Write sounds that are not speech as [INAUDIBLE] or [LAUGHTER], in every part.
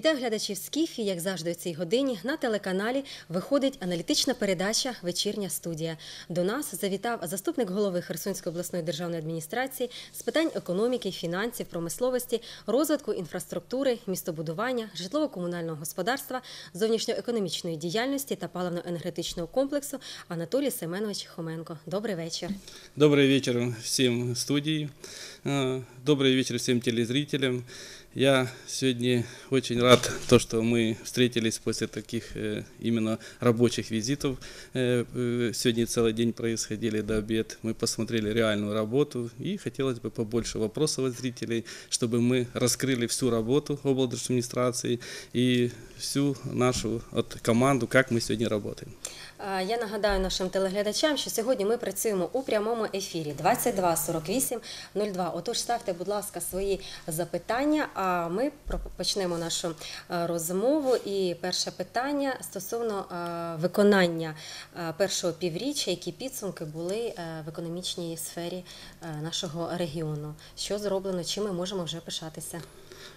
Вітаю глядачів Скіфі. Як завжди, у цій годині на телеканалі виходить аналітична передача Вечірня студія. До нас завітав заступник голови Херсонської обласної державної адміністрації з питань економіки, фінансів, промисловості, розвитку інфраструктури, містобудування, житлово-комунального господарства, зовнішньоекономічної діяльності та паливно-енергетичного комплексу Анатолій Семенович Хоменко. Добрий вечір. Добрый вечер всем студии. Э, Добрый вечер всем телезрителям. Я сегодня очень рад, то, что мы встретились после таких э, именно рабочих визитов. Э, э, Сегодня целый день происходили до обед. Мы посмотрели реальную работу и хотелось бы побольше вопросов от зрителей, чтобы мы раскрыли всю работу администрации и всю нашу вот, команду, как мы сегодня работаем. Я нагадаю нашим телеглядачам, що сьогодні ми працюємо у прямому ефірі 22 48 02. Отож, ставте, будь ласка, свої запитання. А ми почнемо нашу розмову. І перше питання стосовно виконання першого півріччя, які підсумки були е, в економічній сфері е, нашого регіону. Що зроблено, чим ми можемо вже пишатися?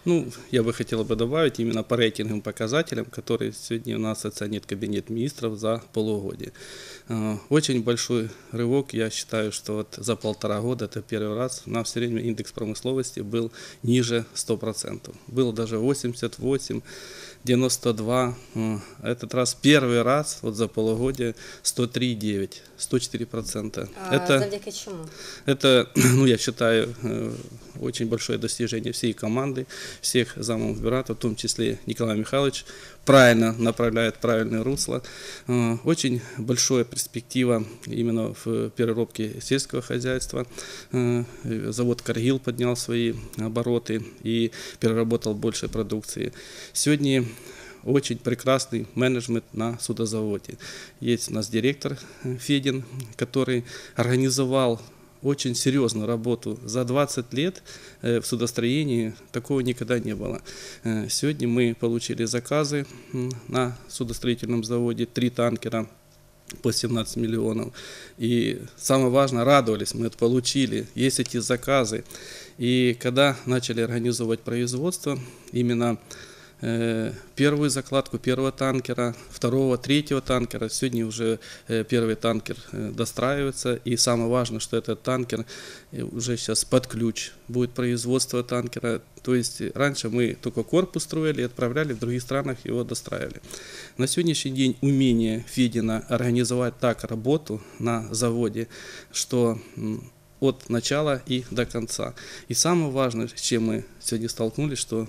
Ну, я бы хотел бы добавить именно по рейтинговым показателям, которые сегодня у нас оценит Кабинет министров за полугодие. Э, Очень большой рывок, я считаю, что вот за полтора года, это первый раз, у нас все время индекс промысловости был ниже 100%. Было даже 88, 92. э, Этот раз первый раз вот за полугодие 103,9, 104%. А, Это Завдяки чому? это, [CLEARS THROAT] ну, я считаю, э, очень большое достижение всей команды, всех замов бюрата, в том числе Николай Михайлович, правильно направляет правильное русло. Э, Очень большая перспектива именно в переработке сельского хозяйства. Завод «Каргил» поднял свои обороты и переработал больше продукции. Сегодня очень прекрасный менеджмент на судозаводе. Есть у нас директор Федин, который организовал очень серьезную работу. За 20 лет э, в судостроении такого никогда не было. Э, Сегодня мы получили заказы на судостроительном заводе, три танкера по 17 миллионов. И самое важное, радовались, мы это получили, есть эти заказы. И когда начали организовывать производство, именно первую закладку первого танкера, второго, третьего танкера. Сегодня уже э, первый танкер э, достраивается. И самое важное, что этот танкер э, уже сейчас под ключ будет производство танкера. То есть э, раньше мы только корпус строили и отправляли в других странах, его достраивали. На сегодняшний день умение Федина организовать так работу на заводе, что от начала и до конца. И самое важное, с чем мы сегодня столкнулись, что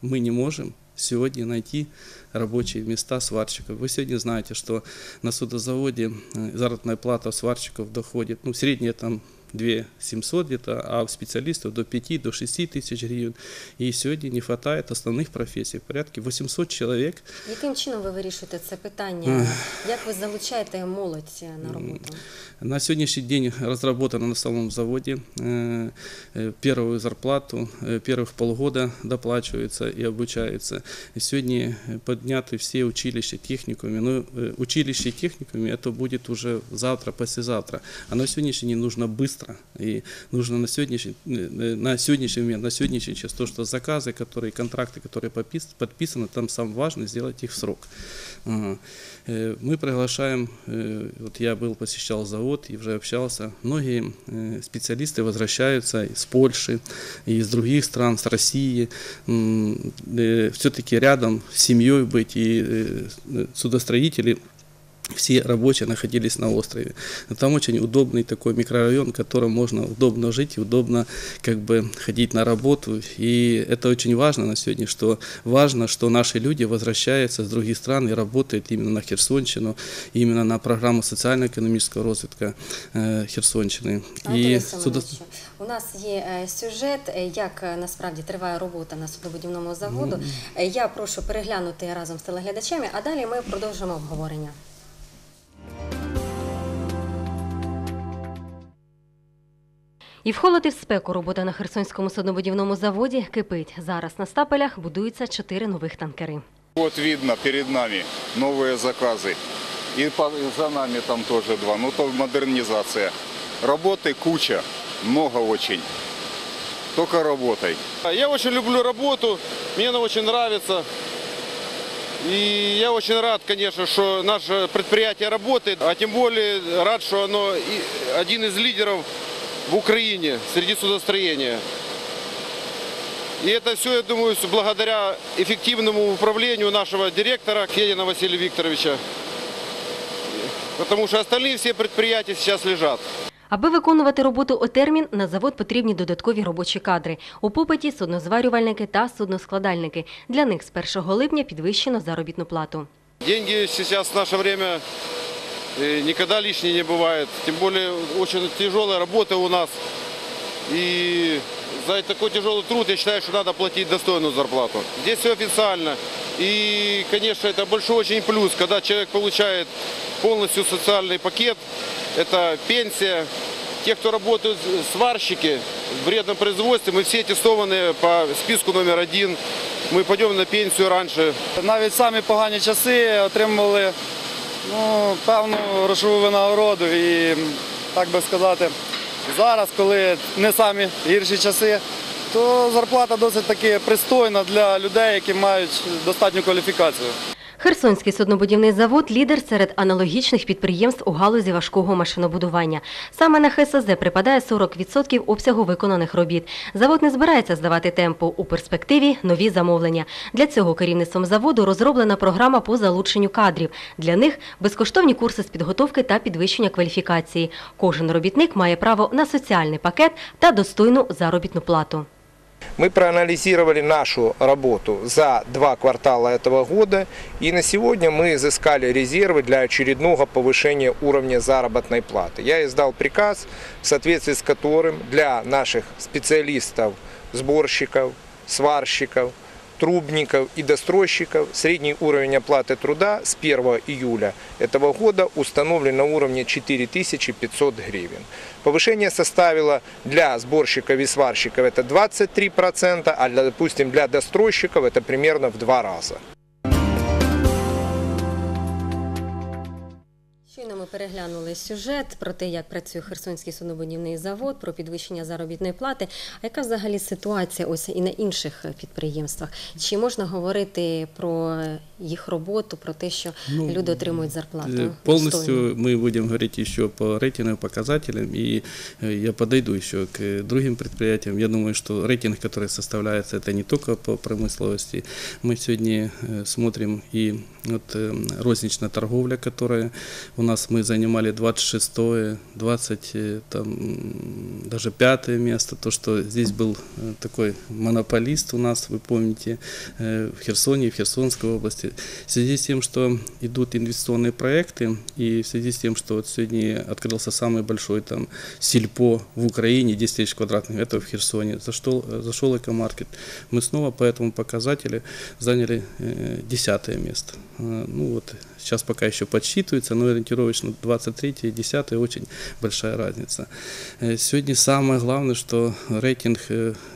мы не можем сегодня найти рабочие места сварщиков. Вы сегодня знаете, что на судозаводе э, заработная плата сварщиков доходит, ну, средняя там 2 700 где-то, а у специалистов до 5 до 6 тысяч гривен. И сегодня не хватает основных профессий. В порядке 800 человек Яким чином ви вирішуєте це питання? Як ви залучаєте молодь на роботу? На сегодняшний день разработано на самом заводе э, э, первую зарплату, э, первых полгода доплачивается и обучается. И сегодня э, подняты все училища, техникумы. Но э, училище и техникумы это будет уже завтра, послезавтра. А на сегодняшний день нужно быстро. И нужно на сегодняшний, э, на сегодняшний момент, на сегодняшний час, то, что заказы, которые, контракты, которые подписаны, там самое важное сделать их в срок. Ага. Э, Мы приглашаем, э, вот я был, посещал завод и уже общался, многие э, специалисты возвращаются из Польши, из других стран, с России, все-таки рядом с семьей быть, и э, судостроители все рабочие находились на острове. Там очень удобный такой микрорайон, в котором можно удобно жить и удобно как бы ходить на работу. И это очень важно на сегодня, что важно, что наши люди возвращаются с других стран и работают именно на Херсонщину, именно на программу социально-экономического развития э, Херсонщины. Анатолій И Семеновичу, у нас є е, сюжет, е, як е, насправді триває робота на суднобудівному заводу. Е, Я прошу переглянути разом з телеглядачами, а далі ми продовжимо обговорення. І в холод і в спеку робота на Херсонському суднобудівному заводі кипить. Зараз на стапелях будуються чотири нових танкери. Вот видно перед нами новые заказы. И по- и за нами там тоже два. Ну, то модернизация. Работы куча, много очень. только работай. Я очень люблю работу, мне она очень нравится. И я очень рад, конечно, что наше предприятие работает, а тем более рад, что оно и один из лидеров в Украине среди судостроения. И это все, я думаю, с- благодаря эффективному управлению нашего директора Кедина Василия Викторовича. Потому что остальные все предприятия сейчас лежат. Аби виконувати роботу у термін, на завод потрібні додаткові робочі кадри. У попиті суднозварювальники та судноскладальники. Для них з 1 липня підвищено заробітну плату. Деньги сейчас в наше время э, никогда лишние не бывает. Тем более очень тяжелая работа у нас. И за такой тяжелый труд я считаю, что надо платить достойную зарплату. Здесь все официально. И, конечно, это большой очень плюс, когда человек получает полностью социальный пакет. Это пенсия. Те, кто работают сварщики в вредном производстве, мы все аттестованы по списку номер один. Мы пойдем на пенсию раньше, Навіть самі погані часи отримували ну, певну грошову винагороду. І, так би сказати, зараз, коли не самі гірші часи, то зарплата досить таки пристойна для людей, які мають достатню кваліфікацію. Херсонський суднобудівний завод – лідер серед аналогічних підприємств у галузі важкого машинобудування. Саме на ХСЗ припадає 40% обсягу виконаних робіт. Завод не збирається здавати темпу. У перспективі – нові замовлення. Для цього керівництвом заводу розроблена програма по залученню кадрів. Для них – безкоштовні курси з підготовки та підвищення кваліфікації. Кожен робітник має право на соціальний пакет та достойну заробітну плату. Мы проанализировали нашу работу за два квартала этого года, и на сегодня мы изыскали резервы для очередного повышения уровня заработной платы. Я издал приказ, в соответствии с которым для наших специалистов, сборщиков, сварщиков, трубников и достройщиков средний уровень оплаты труда с 1 июля этого года установлен на уровне 4500 гривен. Повышение составило для сборщиков и сварщиков это 23%, а для, допустим для достройщиков это примерно в два раза. Переглянули сюжет про те, як працює Херсонський суднобудівний завод, про підвищення заробітної плати. А яка взагалі ситуація ось і на інших підприємствах? Чи можна говорити про їх роботу, про те, що Ну, люди отримують зарплату? Полностью мы будем говорить еще по рейтинговым показателям, и я подойду еще к другим предприятиям. Я думаю, что рейтинг, который составляется, это не только по промысловости. Мы сегодня смотрим и вот розничная торговля, которая у нас мы занимали 26 20 э, там даже пятое место, то, что здесь был такой монополист у нас, вы помните, в Херсоне, в Херсонской области. В связи с тем, что идут инвестиционные проекты, и в связи с тем, что вот сегодня открылся самый большой там сельпо в Украине, 10 тысяч квадратных метров в Херсоне, зашел, зашел экомаркет, мы снова по этому показателю заняли э, десятое место. Э, Ну вот, сейчас пока еще подсчитывается, но ориентировочно 23 и 10 очень большая разница. Э, Сегодня самое главное, что рейтинг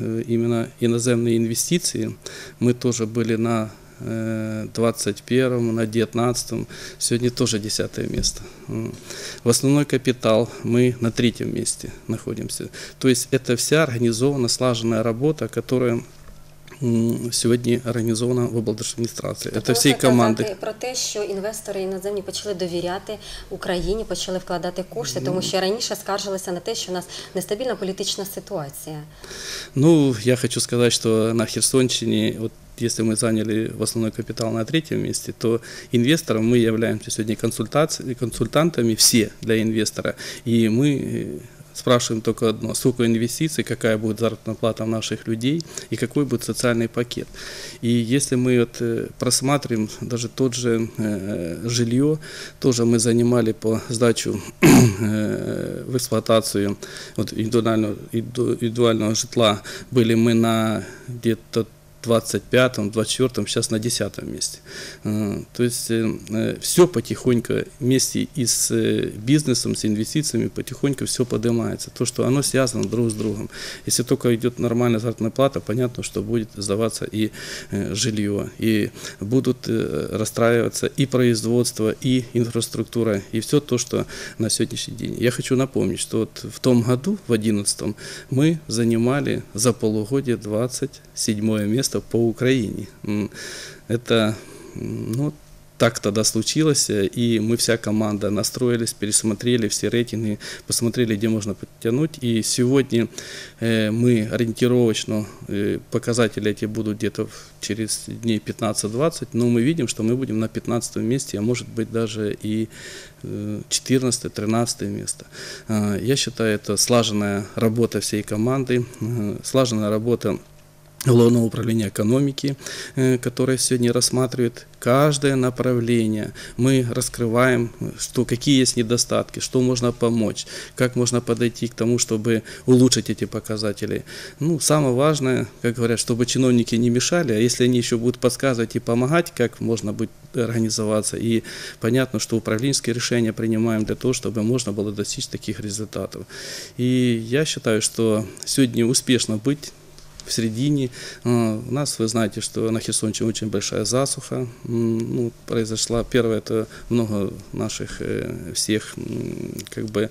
именно иноземные инвестиции, мы тоже были на 21 на 19 сегодня тоже 10 место. В основной капитал мы на третьем месте находимся. То есть это вся организованная, слаженная работа, которая м, сегодня организована в облдержадминистрации. Тобто Это всей можна команды. казати про те, що інвестори іноземні почали довіряти Україні, почали вкладати кошти, тому що раніше скаржилися на те, що у нас нестабільна політична ситуація. Ну, я хочу сказать, что на Херсонщине, вот если мы заняли в основной капитал на третьем месте, то инвестором мы являемся сегодня консультаци- консультантами все для инвестора. И мы э, спрашиваем только одно, сколько инвестиций, какая будет заработная плата наших людей и какой будет социальный пакет. И если мы вот э, просматриваем даже тот же э, жилье, тоже мы занимали по сдачу [CLEARS THROAT] э, в эксплуатацию вот, индивидуального, индивидуального житла, были мы на где-то 25-м, 24-м, сейчас на 10 месте. Э, То есть все потихоньку вместе и с э, бизнесом, с инвестициями потихоньку все поднимается. То, что оно связано друг с другом. Если только идет нормальная заработная плата, понятно, что будет сдаваться и э, жилье, и будут э, расстраиваться и производство, и инфраструктура, и все то, что на сегодняшний день. Я хочу напомнить, что вот в том году, в 2011, мы занимали за полугодие 27 место по Украине. Это ну, так тогда случилось, э, и мы вся команда настроились, пересмотрели все рейтинги, посмотрели, где можно подтянуть. И сегодня э, мы ориентировочно, э, показатели эти будут где-то через дней 15-20, но мы видим, что мы будем на 15 месте, а может быть даже и 14-13 место. А, Я считаю, это слаженная работа всей команды, э, слаженная работа Главного управления экономики, э, которое сегодня рассматривает каждое направление. Мы раскрываем, что, какие есть недостатки, что можно помочь, как можно подойти к тому, чтобы улучшить эти показатели. Ну, самое важное, как говорят, чтобы чиновники не мешали, а если они еще будут подсказывать и помогать, как можно будет организоваться. И понятно, что управленческие решения принимаем для того, чтобы можно было достичь таких результатов. И я считаю, что сегодня успешно быть в середине. А, У нас, вы знаете, что на Херсонщине очень большая засуха ну, произошла. Первое, это много наших э, всех как бы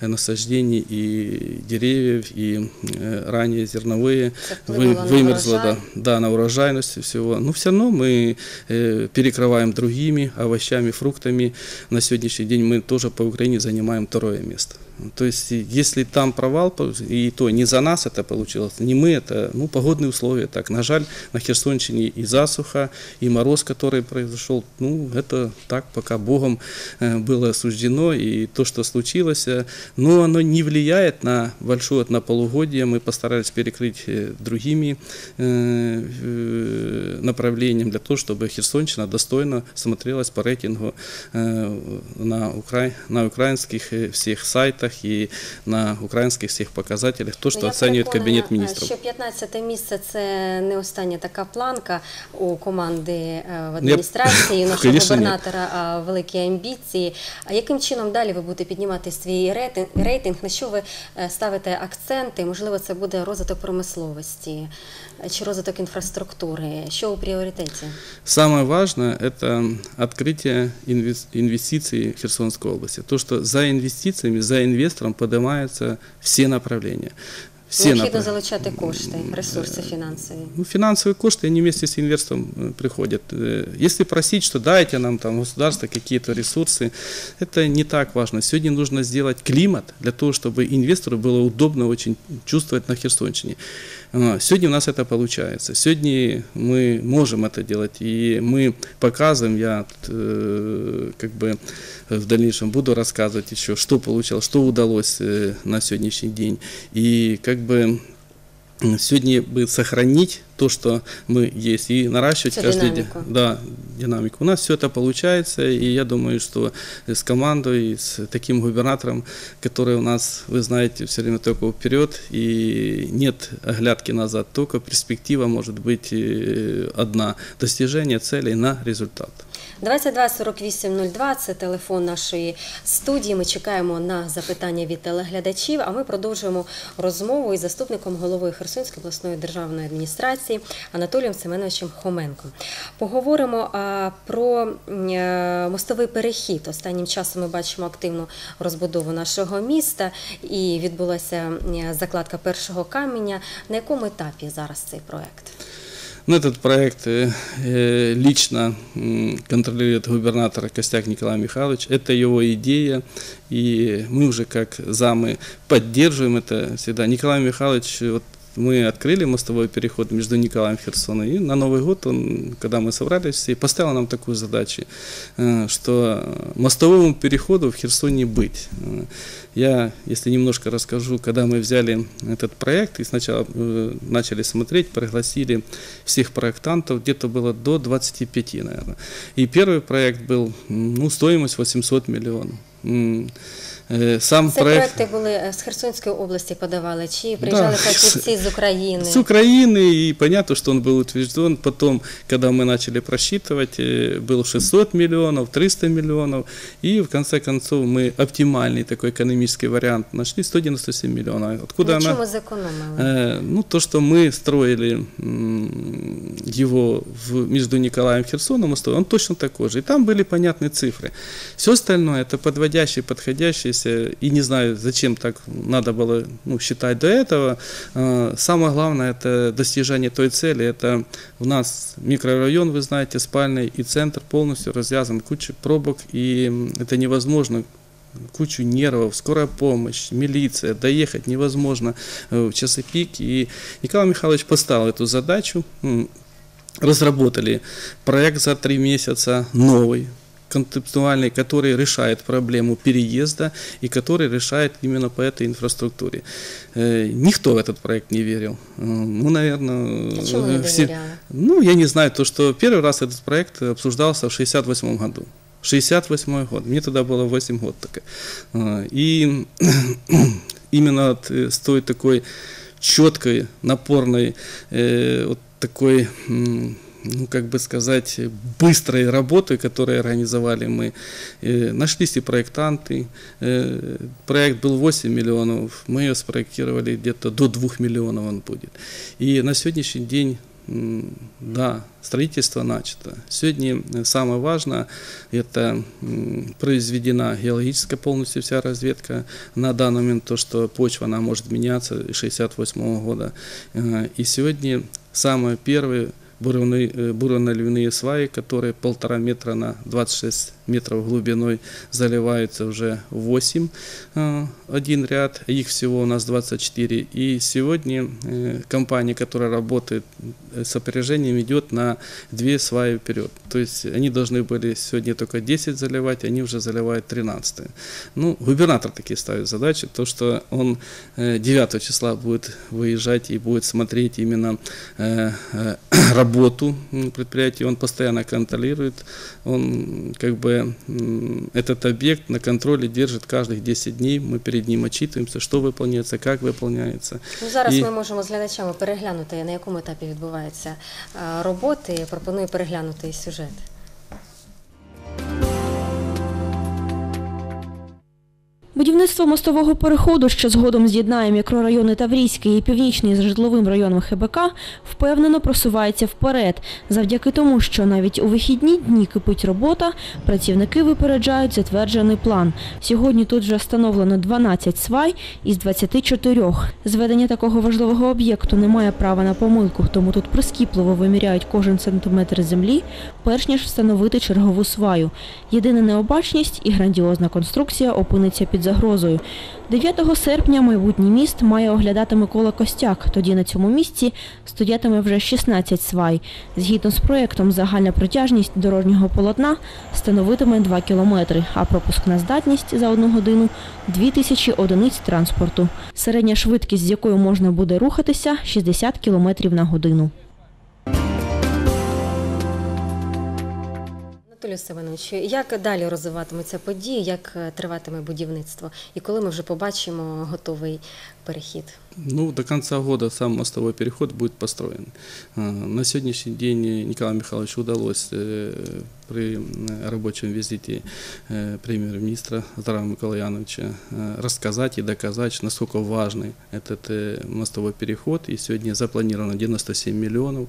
насаждений и деревьев, и э, ранее зерновые вы, вымерзло, да, да, на урожайность всего. Но все равно мы э, перекрываем другими овощами, фруктами. На сегодняшний день мы тоже по Украине занимаем второе место. То есть, если там провал, и то не за нас это получилось, не мы, это ну, погодные условия. Так, на жаль, на Херсонщине и засуха, и мороз, который произошел, ну, это так пока Богом э, было суждено, и то, что случилось, э, но оно не влияет на большое, на полугодие, мы постарались перекрыть э, другими э, э, направлением для того, чтобы Херсонщина достойно смотрелась по рейтингу э, на, укра... на украинских э, всех сайтах и на українських всіх показателях, то, що Ну, я оцінює переконана, Кабінет міністрів. Що 15 місце це не остання така планка у команди е, в адміністрації, у нашого Конечно, губернатора а, великі амбіції. А яким чином далі ви будете піднімати свій рейтинг? На що ви е, ставите акценти? Можливо, це буде розвиток промисловості е, чи розвиток інфраструктури? Що у пріоритеті? Самое важное – это открытие инвес- инвестиций в Херсонской области. То, что за инвестициями, за инвестором поднимаются все направления. Все Необхідно направ- залучати кошти, ресурси фінансові. Ну, финансовые кошты, они вместе с инвестором э, приходят. Э, Если просить, что дайте нам там государство какие-то ресурсы, это не так важно. Сегодня нужно сделать климат для того, чтобы инвестору было удобно очень чувствовать на Херсонщине. А, Сегодня у нас это получается. Сегодня мы можем это делать, и мы показываем, я э, как бы в дальнейшем буду рассказывать еще, что получилось, что удалось э, на сегодняшний день. И как бы сегодня бы сохранить то, что мы есть, и наращивать Всю каждый день. Да, динамику. У нас все это получается, и я думаю, что с командой, с таким губернатором, который у нас, вы знаете, все время только вперед, и нет оглядки назад, только перспектива может быть э, одна – достижение целей на результат. 22 48 02 – це телефон нашої студії. Ми чекаємо на запитання від телеглядачів. А ми продовжуємо розмову із заступником голови Херсонської обласної державної адміністрації Анатолієм Семеновичем Хоменко. Поговоримо про е, мостовий перехід. Останнім часом ми бачимо активну розбудову нашого міста і відбулася закладка першого каменя. На якому етапі зараз цей проект? Ну, этот проект э, э, лично контролирует губернатор Костяк Николай Михайлович. Это его идея, и мы уже как замы поддерживаем это всегда. Николай Михайлович, вот мы открыли мостовой переход между Николаем и Херсоном, и на Новый год, он, когда мы собрались все, поставил нам такую задачу, э, что мостовому переходу в Херсоне быть. Э, Я, если немножко расскажу, когда мы взяли этот проект и сначала э, начали смотреть, пригласили всех проектантов, где-то было до 25, наверное. И первый проект был, ну, стоимость 800 миллионов. М, Э, Сам Це проект... проекти були е, з Херсонської області подавали, чи приїжджали Да. фахівці з України? С Украины, и понятно, что он был утвержден. Потом, когда мы начали просчитывать, э, был 600 миллионов, 300 миллионов, и в конце концов мы оптимальный такой экономический вариант нашли 197 миллионов. Откуда На она? чому зекономили? Э, Ну, то, что мы строили м, его в, между Николаем и Херсоном, мы строили, он точно такой же. И там были понятные цифры. Все остальное это подводящие, подходящиеся. И не знаю, зачем так надо было ну, считать до этого. Э, Самое главное это достижение той цели. Это у нас микрорайон, вы знаете, спальный и центр полностью развязан, куча пробок, и это невозможно кучу нервов, скорая помощь, милиция, доехать невозможно э, в часы пик. И Николай Михайлович поставил эту задачу, разработали проект за три месяца новый, концептуальный, который решает проблему переезда и который решает именно по этой инфраструктуре. Э, Никто в этот проект не верил. Э, Ну, наверное, чому не все, довіряли? ну, я не знаю, то, что первый раз этот проект обсуждался в 68 году. 68 год. Мне тогда было 8 год только. А, И [CLEARS THROAT] именно э, с той такой четкой, напорной, э, вот такой, ну, как бы сказать, быстрой работы, которую организовали мы. Э, Нашлись и проектанты. Э, Проект был 8 миллионов, мы ее спроектировали где-то до 2 миллионов он будет. И на сегодняшний день Да, строительство начато. Сегодня э, самое важное, это произведена геологическая полностью вся разведка. На данный момент то, что почва, она может меняться с 68 года. Э, И сегодня самое первое буроналивные сваи, которые полтора метра на 26 метров глубиной заливаются уже 8, э, один ряд, их всего у нас 24. И сегодня э, компания, которая работает э, с опережением, идет на две сваи вперед. То есть они должны были сегодня только 10 заливать, они уже заливают 13. Ну, губернатор такие ставит задачи, то, что он э, 9 числа будет выезжать и будет смотреть именно э, э, [CLEARS THROAT] работу м, предприятия, он постоянно контролирует, он как бы м, этот объект на контроле держит каждых 10 дней, мы перед ним отчитываемся, что выполняется, как выполняется. Ну, зараз І- ми можемо з глядачами переглянути, на якому етапі відбуваються е, роботи. Пропоную переглянути сюжет. Будівництво мостового переходу, що згодом з'єднає мікрорайони Таврійський і Північний з житловим районом ХБК, впевнено просувається вперед. Завдяки тому, що навіть у вихідні дні кипить робота, працівники випереджають затверджений план. Сьогодні тут вже встановлено 12 свай із 24. Зведення такого важливого об'єкту не має права на помилку, тому тут прискіпливо виміряють кожен сантиметр землі, перш ніж встановити чергову сваю. Єдина необачність і грандіозна конструкція опиниться під загрозою. 9 серпня майбутній міст має оглядати Микола Костяк. Тоді на цьому місці стоятиме вже 16 свай. Згідно з проєктом, загальна протяжність дорожнього полотна становитиме 2 кілометри, а пропускна здатність за одну годину – 2000 одиниць транспорту. Середня швидкість, з якою можна буде рухатися – 60 кілометрів на годину. Анатолію Семеновичу, як далі розвиватимуться події, як е, триватиме будівництво, і коли ми вже побачимо готовий перехід? Ну, до конца года сам мостовой переход будет построен. А, На сегодняшний день Николаю Михайловичу удалось э, при м, рабочем визите э, премьер-министра Здравия Миколая Яновича э, рассказать и доказать, насколько важный этот э, мостовой переход. И сегодня запланировано 97 миллионов.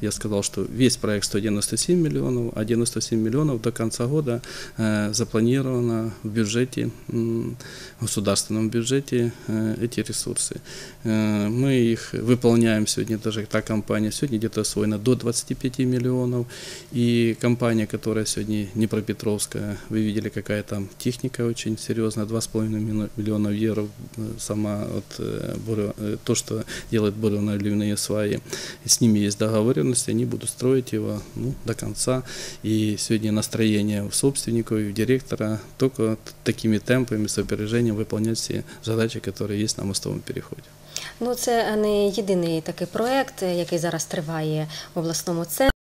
Я сказал, что весь проект 197 миллионов, а 97 миллионов до конца года э, запланировано в бюджете, м, государственном бюджете э, эти ресурсы. Э, Мы их выполняем сегодня, даже та компания сегодня где-то освоена до 25 миллионов. И компания, которая сегодня Днепропетровская, вы видели, какая там техника очень серьезная, 2,5 миллиона- евро э, сама вот, э, то, что делает буроналивные сваи. С ними есть договоренность, они будут строить его ну, до конца. И сегодня настроение у собственников и у директора только такими темпами, с опережением выполнять все задачи, которые есть на мостовом переходе. Ну, це не єдиний такий проект, який зараз триває в обласному центрі.